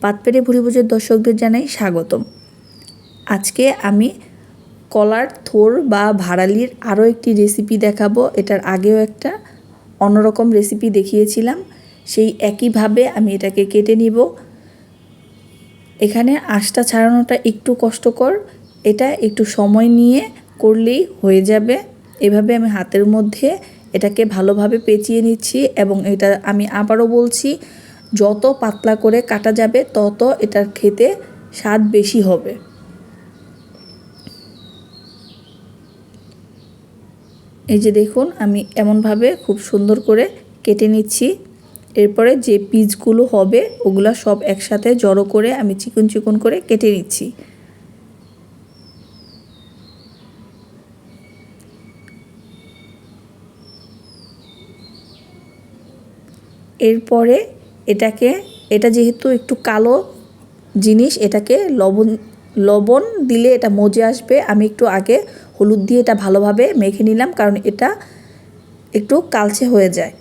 পাতপেড়ে ভুরিভোজের দর্শকদের জানাই স্বাগতম। আজকে আমি কলার থোর বা ভাড়ালির আরও একটি রেসিপি দেখাবো। এটার আগেও একটা অন্যরকম রেসিপি দেখিয়েছিলাম। সেই একইভাবে আমি এটাকে কেটে নিব। এখানে আঁশটা ছাড়ানোটা একটু কষ্টকর। এটা একটু সময় নিয়ে করলেই হয়ে যাবে। এভাবে আমি হাতের মধ্যে এটাকে ভালোভাবে পেঁচিয়ে নিচ্ছি এবং এটা আমি আবারও বলছি যত পাতলা করে কাটা যাবে, তত এটার খেতে স্বাদ বেশি হবে। এই যে দেখুন, আমি এমনভাবে খুব সুন্দর করে কেটে নিচ্ছি। এরপরে যে পিসগুলো হবে, ওগুলো সব একসাথে জড়ো করে আমি চিকন চিকন করে কেটে নিচ্ছি। এরপরে এটাকে, এটা যেহেতু একটু কালো জিনিস, এটাকে লবণ লবণ দিলে এটা মজে আসবে। আমি একটু আগে হলুদ দিয়ে এটা ভালোভাবে মেখে নিলাম, কারণ এটা একটু কালচে হয়ে যায়।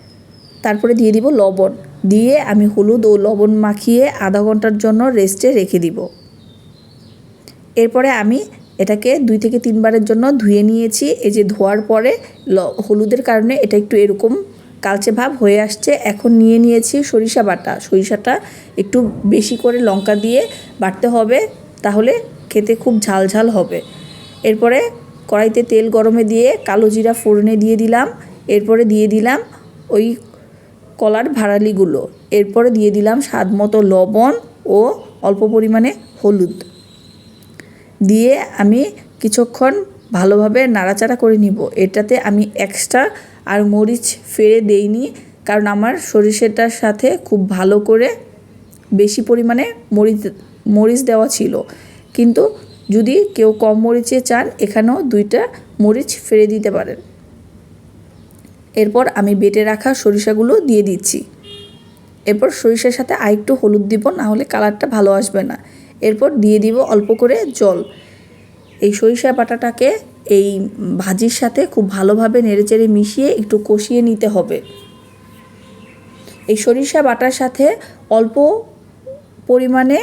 তারপরে দিয়ে দিব লবণ। দিয়ে আমি হলুদ ও লবণ মাখিয়ে আধা ঘণ্টার জন্য রেস্টে রেখে দিব। এরপরে আমি এটাকে দুই থেকে তিনবারের জন্য ধুয়ে নিয়েছি। এই যে ধোয়ার পরে হলুদের কারণে এটা একটু এরকম কালচে ভাব হয়ে আসছে। এখন নিয়ে নিয়েছি সরিষা বাটা। সরিষাটা একটু বেশি করে লঙ্কা দিয়ে বাটতে হবে, তাহলে খেতে খুব ঝাল ঝাল হবে। এরপরে কড়াইতে তেল গরমে দিয়ে কালো জিরা ফোড়নে দিয়ে দিলাম। এরপরে দিয়ে দিলাম ওই কলার ভাড়ালিগুলো। এরপরে দিয়ে দিলাম স্বাদ মতো লবণ ও অল্প পরিমাণে হলুদ। দিয়ে আমি কিছুক্ষণ ভালোভাবে নাড়াচাড়া করে নিব। এটাতে আমি এক্সট্রা আর মরিচ ফেড়ে দেইনি, কারণ আমার সরিষাটার সাথে খুব ভালো করে বেশি পরিমাণে মরিচ মরিচ দেওয়া ছিল। কিন্তু যদি কেউ কম মরিচে চান, এখানেও দুইটা মরিচ ফেলে দিতে পারেন। এরপর আমি বেটে রাখা সরিষাগুলো দিয়ে দিচ্ছি। এরপর সরিষার সাথে আরেকটু হলুদ দিব, না হলে কালারটা ভালো আসবে না। এরপর দিয়ে দিব অল্প করে জল। এই সরিষা বাটাটাকে এই ভাজির সাথে খুব ভালোভাবে নেড়েচেড়ে মিশিয়ে একটু কষিয়ে নিতে হবে। এই সরিষা বাটার সাথে অল্প পরিমাণে,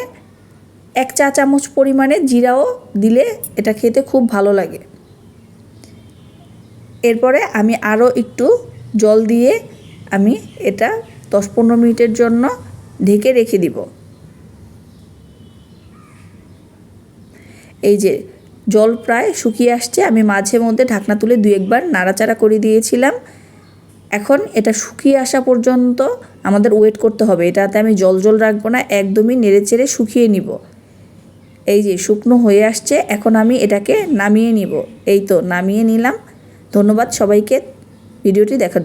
এক চা চামচ পরিমাণে জিরাও দিলে এটা খেতে খুব ভালো লাগে। এরপরে আমি আরও একটু জল দিয়ে আমি এটা দশ পনেরো মিনিটের জন্য ঢেকে রেখে দিব। এই যে জল প্রায় শুকিয়ে আসছে। আমি মাঝে মধ্যে ঢাকনা তুলে দু একবার নাড়াচাড়া করে দিয়েছিলাম। এখন এটা শুকিয়ে আসা পর্যন্ত আমাদের ওয়েট করতে হবে। এটাতে আমি জল জল রাখব না, একদমই নেড়ে চেড়ে শুকিয়ে নিব। এই যে শুকনো হয়ে আসছে, এখন আমি এটাকে নামিয়ে নিব। এই তো, নামিয়ে নিলাম। ধন্যবাদ সবাইকে। ভিডিওটি দেখার